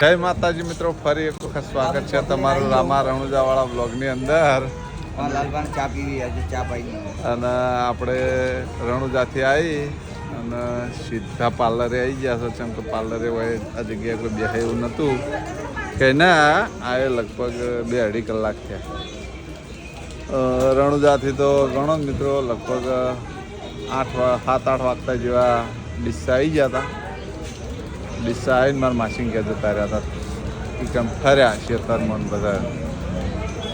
જય માતાજી મિત્રો ફરી એક વખત સ્વાગત છે તમારું રામા રણુજા વાળા અંદર. ની પાઈ અને આપણે રણુજાથી આવી અને સીધા પાર્લરે આવી ગયા છો ચમ કે પાર્લરે હોય આ જગ્યાએ કોઈ બેસે એવું નહોતું. કે ના આ લગભગ બે અઢી કલાક થયા. રણુજાથી તો ઘણો મિત્રો લગભગ આઠ સાત આઠ વાગતા જેવા ડિસ્સા આવી ગયા હતા ડિસ્સા આવીને મારા માસી ઘેર જતા રહ્યા હતા એ કેમ ફર્યા શેતરમાં ને બધા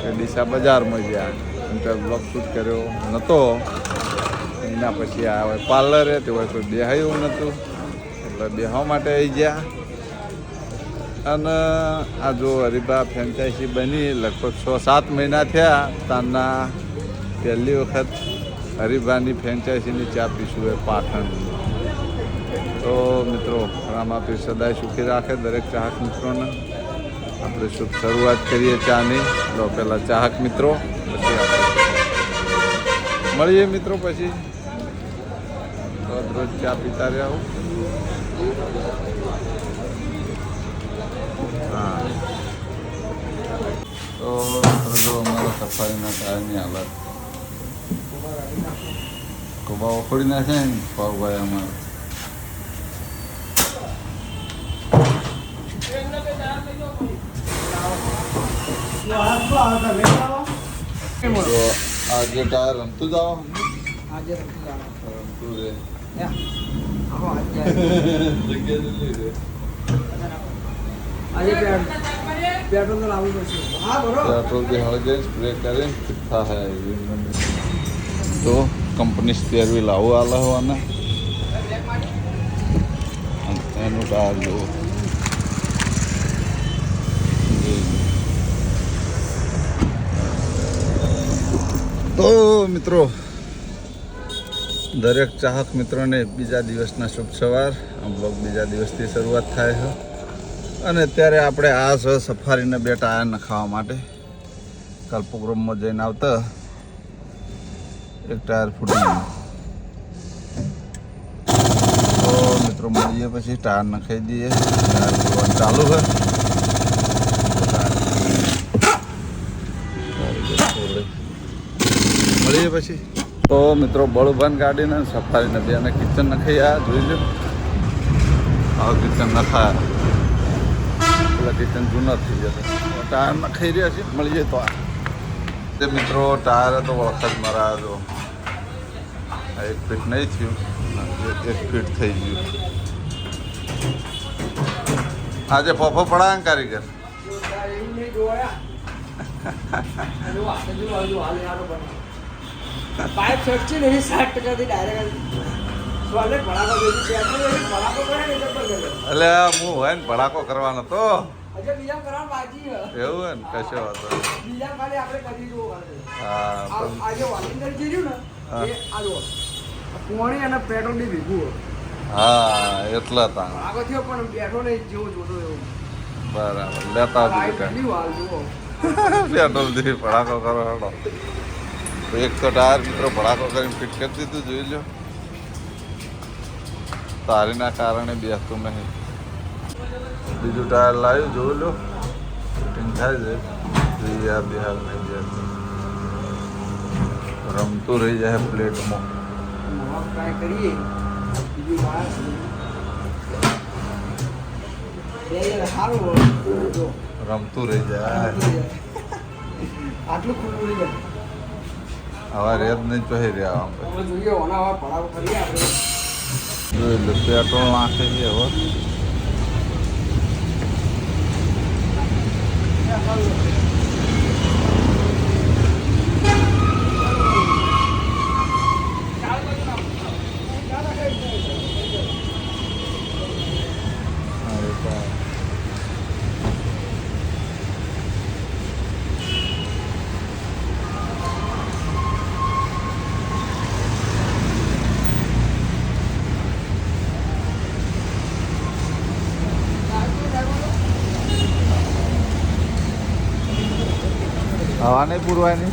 એ ડીસા બજારમાં ગયા. તો બ્લોક શૂટ કર્યો નહોતો એના પછી આ હવે પાર્લરે તે હોય કોઈ બેહાયું નહોતું એટલે બેહવા માટે આવી ગયા. અને આ જો હરિભા ફ્રેન્ચાઇઝી બની લગભગ છ સાત મહિના થયા તાના પહેલી વખત હરિભાની ફ્રેન્ચાઇઝીની ચા પીશું એ પાટણ. તો મિત્રો રામાપીર સદાય સુખી રાખે દરેક ચાહક મિત્રોને. આપણે શુભ શરૂઆત કરીએ ચાની. લો, પહેલાં ચાહક મિત્રો, પછી મળીએ મિત્રો પછી. તો રોજ ચા પીતા રહ્યા હું. તો જો અમારા સફારીના ટાયરની હાલત. કુબા ઉખડી નાખે ને પાવભાઈ અમારે આજે ટાયર રમતું રમતું. રમતું યા. આવો આજે. જલ્દી રે પેટ્રોલ તો લાવવું પડશે. પેટ્રોલથી હળગે સ્પ્રે કરીને તીખા હે તો કંપની સ્પેર વ્હીલ આવું આલે હોવાના. એનું ટાયર જુઓ તો મિત્રો, દરેક ચાહક મિત્રોને બીજા દિવસના શુભ સવાર. બ્લોગ બીજા દિવસથી શરૂઆત થાય છે. અને અત્યારે આપણે આ છે સફારીને બે ટાયર નખાવા માટે. કલ્પગ્રામમાં જઈને આવતા. એક ટાયર ફૂટી તો મિત્રો મળીએ પછી, ટાયર નખાઈ દઈએ. ટાયર ચાલુ છે. પછી? તો મિત્રો બળુભાન ગાડીને સફારી બે અને કિચન નખાઈ આ જોઈ લો આ કિચન નખા. પેલા કિચન જૂના થઈ જશે ટાયર નખાઈ રહ્યા છે. મળી જાય તો આ. તે મિત્રો ટાયર તો વખત મારા જો. આ એક ફીટ નહીં થયું. એક ફીટ થઈ ગયું. આજે ફોફો પડા કારીગર? જોયા એનું હાથે જો હજુ હાલ યારો બને. પાઇપ શોર્ટ ને એવી ટકાથી ડાયરેક્ટ ભડાકો એટલે હું હોય ને ભડાકો કરવાનો તો. એવું ને કશો વાંધો. હા અને પેટ્રોલ ભેગું હા એટલે થયો પણ નહીં જેવો જોતો એવો બરાબર લેતા આવજો પેટ્રોલથી ભડાકો કરો હેડો તો એક તો ટાયર મિત્રો ભડાકો કરીને ફિટ કરી દીધું, જોઈ લો. તારીના કારણે બેસતું નહીં. બીજું ટાયર લાવ્યું, જોઈ લો. ફિટિંગ થાય છે. આ બિહાર નહીં બેસતું રમતું રહી જાય પ્લેટમાં. રમતું રહી જાય. આટલું ખુલ્લું રહી જાય. હવે રેત નહીં ચોહી રહ્યા આપણે. પેટ્રોલ નાખે છે હવે હા, એ તો હવા નહીં પૂરવાની.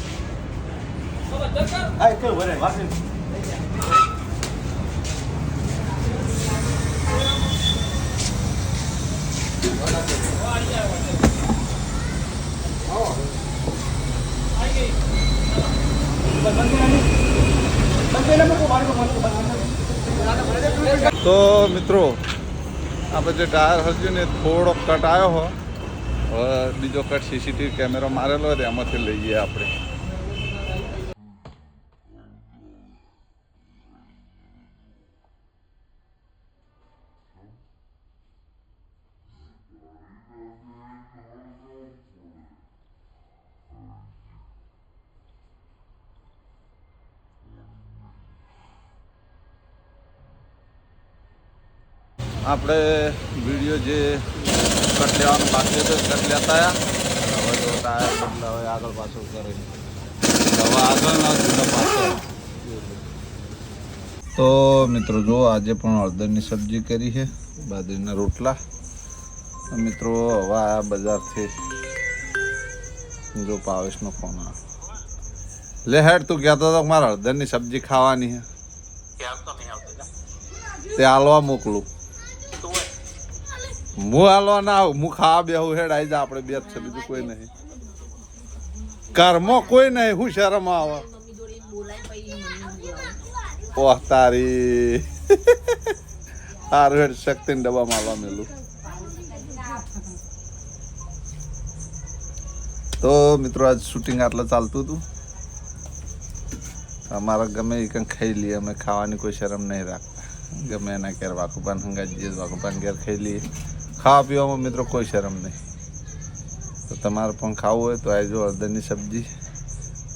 તો મિત્રો આપણે જે ટાયર હરજ્યું ને થોડો કટ આવ્યો હો. બીજો કટ સીસીટીવી કેમેરો મારેલો એમાંથી લઈએ આપણે. આપણે વીડિયો જે કટ લેવાનું બાકી હતું કટ લેતા આવ્યા હવે તો ટાયર બદલાવે આગળ પાછળ કરે હવે આગળ ના પાછળ. તો મિત્રો જો આજે પણ હળદરની સબ્જી કરી છે, બાજરીના રોટલા. મિત્રો હવે આ બજારથી જો પાવેશનો ફોન આવે. લે હેડ તું કહેતો હતો મારે હળદરની સબ્જી ખાવાની હે તે હાલવા મોકલું. હું હાલવા ના આવું હું ખાવા બેહું હેડ આવી જા આપણે બે છે બીજું કોઈ નહીં. કર્મો કોઈ નહીં હું શરમ આવે. ઓહ તારી. હારું હેડ શક્તિને ડબ્બા મારવા મેલું. તો મિત્રો, આજ શૂટિંગ આટલે ચાલતું હતું. અમારા ગમે એ કંઈ ખાઈ લઈએ, અમે ખાવાની કોઈ શરમ નહીં રાખતા. ગમે એના ઘેર વાકુપાન હંગા જઈએ વાકુપાન ઘેર ખાઈ લઈએ. ખાવા પીવામાં મિત્રો કોઈ શરમ નહીં. તો તમારે પણ ખાવું હોય તો આવજો હળદરની સબ્જી.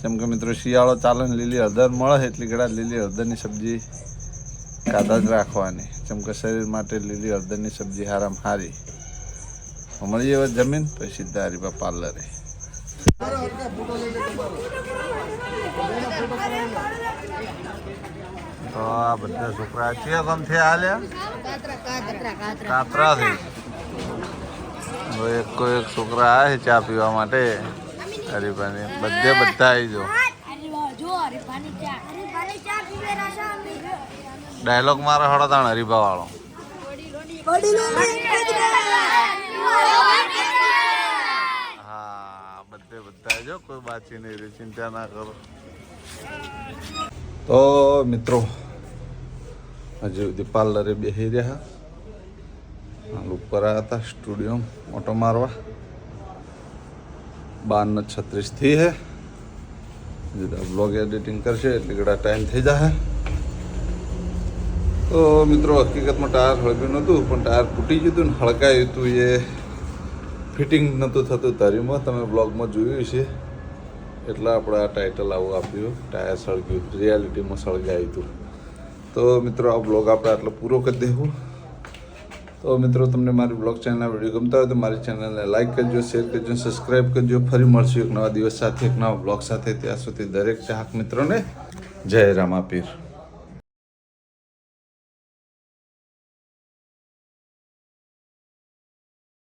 જેમ કે મિત્રો, શિયાળો ચાલે ને લીલી હળદર મળે, એટલી ઘડા લીલી હળદરની સબ્જી કાદા જ રાખવાની. જેમ કે શરીર માટે લીલી હળદરની સબ્જી હારામ હારી. મળીએ જમીન, પછી સીધા હરીબા પાર્લરે તો આ બધા છોકરા છે ગમથી હાલ્યા? કાતરાથી. એક કોઈ એક છોકરા આવે ચા પીવા માટે. હરીફાની બધે બધા આવી જાઓ ડાયલોગ મારો હળો તાણ હરીફા વાળો બાચી નહીં ચિંતા ના કરો. તો મિત્રો, હજુ સુધી પાર્લરે બેસી રહ્યા. હાલ ઉપર આવ્યા હતા સ્ટુડિયો ઓટો મારવા. બારને છત્રીસથી હે. બ્લોગ એડિટિંગ કરશે, એટલે ઘણા ટાઈમ થઈ જશે તો મિત્રો, હકીકતમાં ટાયર હળગ્યું નહોતું, પણ ટાયર તૂટી ગયું હતું ને હળકાયું હતું એ. ફિટિંગ નહોતું થતું તારીમાં, તમે બ્લોગમાં જોયું છે એટલે આપણે આ ટાઇટલ આવું આપ્યું, ટાયર સળગ્યું રિયાલિટીમાં સળગાયું હતું તો મિત્રો, આ બ્લોગ આપણે આટલો પૂરો કરી દેવું. તો મિત્રો, તમને મારી બ્લોગ ચેનલના વીડિયો ગમતા હોય તો મારી ચેનલને લાઇક કરજો શેર કરજો સબસ્ક્રાઈબ કરજો. ફરી મળશું એક નવા દિવસ સાથે, એક નવા બ્લોગ સાથે. ત્યાં સુધી દરેક ચાહક મિત્રોને જય રામાપીર.